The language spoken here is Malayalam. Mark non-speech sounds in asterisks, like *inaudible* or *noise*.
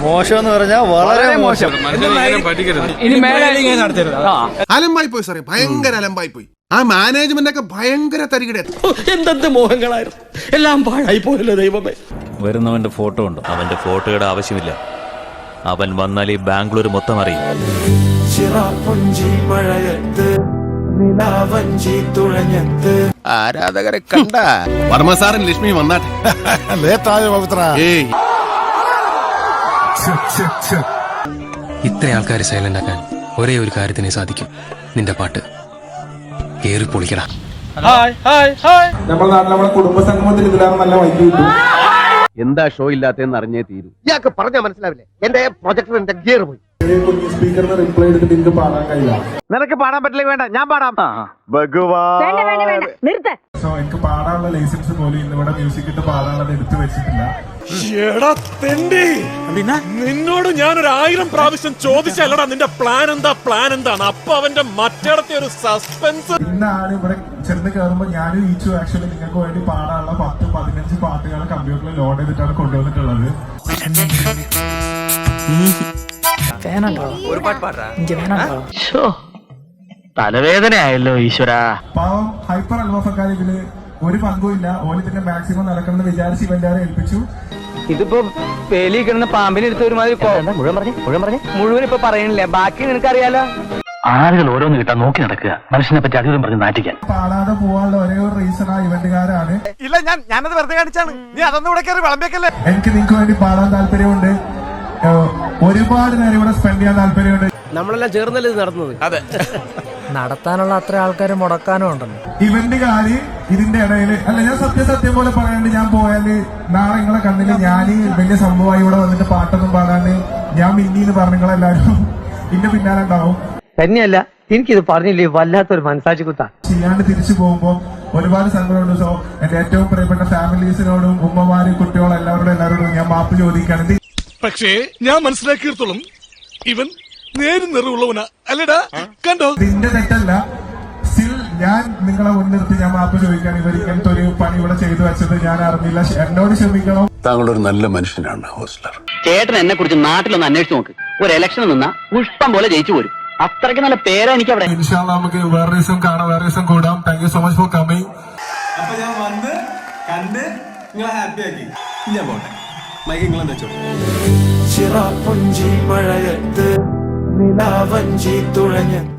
മോശം എന്ന് പറഞ്ഞാൽ വളരെ മോശം. ഇനി മേലെ ആ. അലമ്പായി പോയി സാറേ ഭയങ്കര അലമ്പായി പോയി ആ മാനേജ്മെന്റ് ഒക്കെ ഭയങ്കര തരികിട എന്തെന്ത് മോഹങ്ങളായിരുന്നു? എല്ലാം പാഴായി പോയല്ലോ ദൈവമേ. വരുന്നവന്റെ ഫോട്ടോ ഉണ്ട്. അവന്റെ ഫോട്ടോയുടെ ആവശ്യമില്ല. അവൻ വന്നാൽ ഈ ബാംഗ്ലൂർ മൊത്തം അറിയും. ചിറാപ്പുഞ്ചി മഴയത്ത് നിലാവഞ്ചി തുഴഞ്ഞത്ത്. ആരാധകരെ കണ്ട? വർമ്മ സാറും ലക്ഷ്മി വന്നാട്ടെ. ഏയ്. ഇത്ര ആൾക്കാരെ സൈലന്റ് ആക്കാൻ ഒരേ ഒരു കാര്യത്തിനെ സാധിക്കും. നിന്റെ പാട്ട്. കേറി പൊളിക്കടാ. നമ്മുടെ നാട്ടിൽ നമ്മുടെ കുടുംബ സംഗമത്തിൽ ഇതിലാണ് നല്ല വൈകി കിട്ടും. എന്താ ഷോ ഇല്ലാത്തതെന്ന് അറിഞ്ഞേ തീരും. ഇയാൾക്ക് പറഞ്ഞാൽ മനസ്സിലാവില്ലേ? എന്റെ പ്രൊജക്ടറിന്റെ ഗിയർ പോയി. സ്പീക്കറിന് റിപ്ലൈ എടുത്തിട്ട് എനിക്ക് പാടാൻ കഴിയില്ല. നിനക്ക് പാടാൻ പറ്റില്ല വേണ്ട. ഞാൻ പാടാം. വേണ്ട വേണ്ട വേണ്ട. നിർത്ത്. സോ എനിക്ക് പാടാനുള്ള ലൈസൻസ് പോലും ഇന്നിവിടെ മ്യൂസിക് ഇട്ട് പാടാനുള്ളത് എടുത്തു വെച്ചിട്ടില്ല. നിന്നോട് ഞാനൊരു ആയിരം പ്രാവശ്യം ചോദിച്ചല്ലടാ നിന്റെ പ്ലാൻ എന്താ പ്ലാൻ എന്താണ് അപ്പൊ അവന്റെ മറ്റേടത്തെ ഒരു സസ്പെൻസ് ഇന്നാണ് ഇവിടെ ചെന്ന് കയറുമ്പോ ഞാനും ഈച്ചു ആക്ച്വലി നിങ്ങൾക്ക് വേണ്ടി പാടാനുള്ള പത്ത് പതിനഞ്ച് പാട്ടുകൾ കമ്പ്യൂട്ടറിൽ ലോഡ് ചെയ്തിട്ടാണ് കൊണ്ടുവന്നിട്ടുള്ളത്. തലവേദനയായല്ലോ ഈശ്വര. പാവം ഹൈപ്പർ അൽവാഫ ഇതിൽ ഒരു പങ്കുമില്ല ഇല്ല. ഇതിന്റെ മാക്സിമം നടക്കണമെന്ന് വിചാരിച്ച് ഇവന്റാരെ ഏൽപ്പിച്ചു. ഇതിപ്പോ വേലി കിടന്ന പാമ്പിനെ എടുത്ത ഒരുമാതിരി മുഴുവൻ പറഞ്ഞു മുഴുവൻ പറഞ്ഞു? മുഴുവൻ ഇപ്പൊ പറയണില്ല? ബാക്കി നിനക്കറിയാലോ? ആളുകൾ ഓരോന്ന് കിട്ടാൻ നോക്കി നടക്കുക. മനുഷ്യനെ പറ്റി അധികം പറഞ്ഞ് നാട്ടിക്കാൻ പാടാതെ പോവാനുള്ള ഒരേ ഒരു റീസൺ ആ ഇവന്റുകാരാണ്. ഇല്ല ഞാൻ ഞാനത് വെറുതെ കാണിച്ചാണ്. നീ അതൊന്നും ഇവിടെ കയറി വിളമ്പേക്കല്ലേ എനിക്ക് നിങ്ങൾക്ക് വേണ്ടി പാടാൻ താല്പര്യമുണ്ട്. ഒരുപാട് നേരം ഇവിടെ സ്പെൻഡ് ചെയ്യാൻ താല്പര്യമുണ്ട്. നമ്മളെല്ലാം ചേർന്നല്ലേ ഇത് നടന്നത്? *laughs* നടത്താനുള്ള അത്ര ആൾക്കാർ മുടക്കാനും ഉണ്ടല്ലോ. ഇവന്റുകാര് ഇതിന്റെ ഇടയിൽ അല്ല ഞാൻ സത്യസത്യം പോലെ പറയാണ്ട് ഞാൻ പോയാൽ നാളെ നിങ്ങളെ കണ്ണിൽ ഞാൻ വലിയ സംഭവമായി ഇവിടെ വന്നിട്ട് പാട്ടൊന്നും പാടാണ്ട് ഞാൻ മിന്നിന്ന് പറഞ്ഞെല്ലാരും നിങ്ങളെല്ലാരും *laughs* ഇന്റെ പിന്നാലെ ഉണ്ടാവും. തന്നെയല്ല എനിക്കിത് പറഞ്ഞില്ലേ വല്ലാത്തൊരു മനസ്സാജി കുത്ത. ചെയ്യാണ്ട് തിരിച്ചു പോകുമ്പോൾ ഒരുപാട് സങ്കടമുണ്ട്. സോ എന്റെ ഏറ്റവും പ്രിയപ്പെട്ട ഫാമിലീസിനോടും ഉമ്മമാരും കുട്ടികളും എല്ലാവരോടും എല്ലാവരോടും ഞാൻ മാപ്പ് ചോദിക്കുകയാണ് ഇത് പക്ഷേ ഞാൻ മനസ്സിലാക്കിയിടത്തോളം ഇവൻ നേരും നിറവുള്ളവനാ. അല്ലടാ കണ്ടോ? നിന്റെ തെറ്റല്ല. സ്റ്റിൽ ഞാൻ നിങ്ങളെ മുൻനിർത്തി ഞാൻ മാപ്പ് ചോദിക്കാൻ ഇവർ ഇങ്ങനത്തെ ഒരു പണി ഇവിടെ ചെയ്തു വെച്ചത് ഞാൻ അറിഞ്ഞില്ല. എന്നോട് ക്ഷമിക്കണം. താങ്കളൊരു നല്ല മനുഷ്യനാണ് ഹോസ്റ്റലർ. ചേട്ടൻ എന്നെ കുറിച്ച് നാട്ടിലൊന്ന് അന്വേഷിച്ചു നോക്ക്. ഒരു ഇലക്ഷൻ നിന്നാ പുഷ്പം പോലെ ജയിച്ചു പോരും. അത്രയ്ക്ക് നല്ല പേരാ എനിക്ക് അവിടെ ഇൻഷാല്ല നമുക്ക് വേറെ ദിവസം കാണാം വേറെ ദിവസം കൂടാം. Thank you so much for coming അപ്പൊ ഞാൻ വന്ന് കണ്ട് നിങ്ങളെ ഹാപ്പി ആക്കി. ഞാൻ പോട്ടെ. മൈക്ക് നിങ്ങളെന്ന് വെച്ചോ ചിറാപ്പുഞ്ചി മഴയത്ത് നിലാവഞ്ചി തുഴഞ്ഞത്ത്